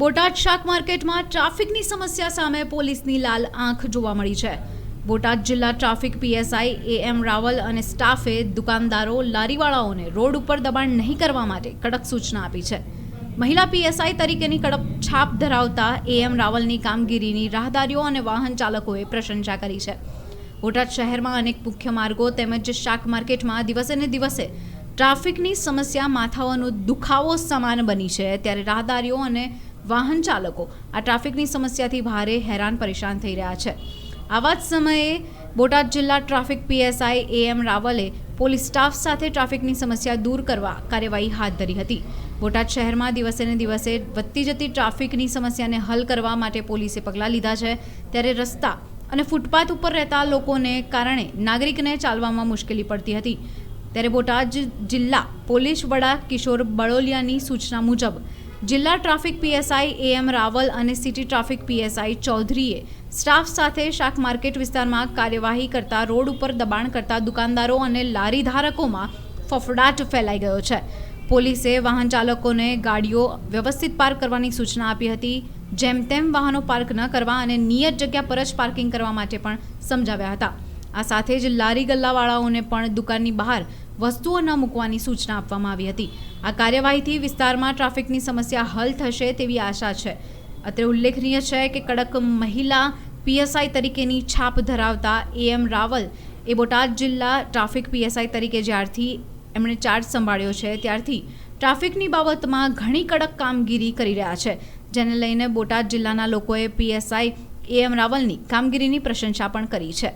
બોટાદ શાક માર્કેટમાં ટ્રાફિકની સમસ્યા સામે પોલીસની લાલ આંખ જોવા મળી છે. બોટાદ જિલ્લા traffic PSI A M Raval અને સ્ટાફે દુકાનદારો, લારીવાળાઓને રોડ ઉપર દબાણ નહીં કરવા માટે કડક સૂચના આપી છે. મહિલા પીએસઆઈ તરીકેની કડક છાપ ધરાવતા એ એમ રાવલની કામગીરીની રાહદારીઓ અને વાહન ચાલકોએ પ્રશંસા કરી છે. બોટાદ શહેરમાં અનેક મુખ્ય માર્ગો તેમજ શાક માર્કેટમાં દિવસે ને દિવસે ટ્રાફિકની સમસ્યા માથાઓનો દુખાવો સમાન બની છે. ત્યારે રાહદારીઓ અને વાહન ચાલકો આ ટ્રાફિકની સમસ્યાથી ભારે હેરાન પરેશાન થઈ રહ્યા છે. આવા જ સમયે બોટાદ જિલ્લા ટ્રાફિક પીએસઆઈ એ એમ રાવલે પોલીસ સ્ટાફ સાથે ટ્રાફિકની સમસ્યા દૂર કરવા કાર્યવાહી હાથ ધરી હતી. બોટાદ શહેરમાં દિવસે ને દિવસે વધતી જતી ટ્રાફિકની સમસ્યાને હલ કરવા માટે પોલીસે પગલાં લીધા છે. ત્યારે રસ્તા અને ફૂટપાથ ઉપર રહેતા લોકોને કારણે નાગરિકને ચાલવામાં મુશ્કેલી પડતી હતી. ત્યારે બોટાદ જિલ્લા પોલીસ વડા કિશોર બળોલિયાની સૂચના મુજબ જિલ્લા traffic PSI A M Raval અને સિટી ટ્રાફિક પીએસઆઈ ચૌધરીએ સ્ટાફ સાથે શાક માર્કેટ વિસ્તારમાં કાર્યવાહી કરતા રોડ ઉપર દબાણ કરતા દુકાનદારો અને લારી ધારકોમાં ફફડાટ ફેલાઈ ગયો છે. પોલીસે વાહન ચાલકોને ગાડીઓ વ્યવસ્થિત પાર્ક કરવાની સૂચના આપી હતી, જેમ તેમ વાહનો પાર્ક ન કરવા અને નિયત જગ્યા પર જ પાર્કિંગ કરવા માટે પણ સમજાવ્યા હતા. આ સાથે જ લારી ગલ્લાવાળાઓને પણ દુકાનની બહાર વસ્તુઓ ન મૂકવાની સૂચના આપવામાં આવી હતી. આ કાર્યવાહીથી વિસ્તારમાં ટ્રાફિકની સમસ્યા હલ થશે તેવી આશા છે. અત્રે ઉલ્લેખનીય છે કે કડક મહિલા પીએસઆઈ તરીકેની છાપ ધરાવતા એએમ એમ રાવલ એ બોટાદ જિલ્લા ટ્રાફિક પીએસઆઈ તરીકે જ્યારથી એમણે ચાર્જ સંભાળ્યો છે, ત્યારથી ટ્રાફિકની બાબતમાં ઘણી કડક કામગીરી કરી રહ્યા છે, જેને લઈને બોટાદ જિલ્લાના લોકોએ પીએસઆઈ એમ રાવલની કામગીરીની પ્રશંસા પણ કરી છે.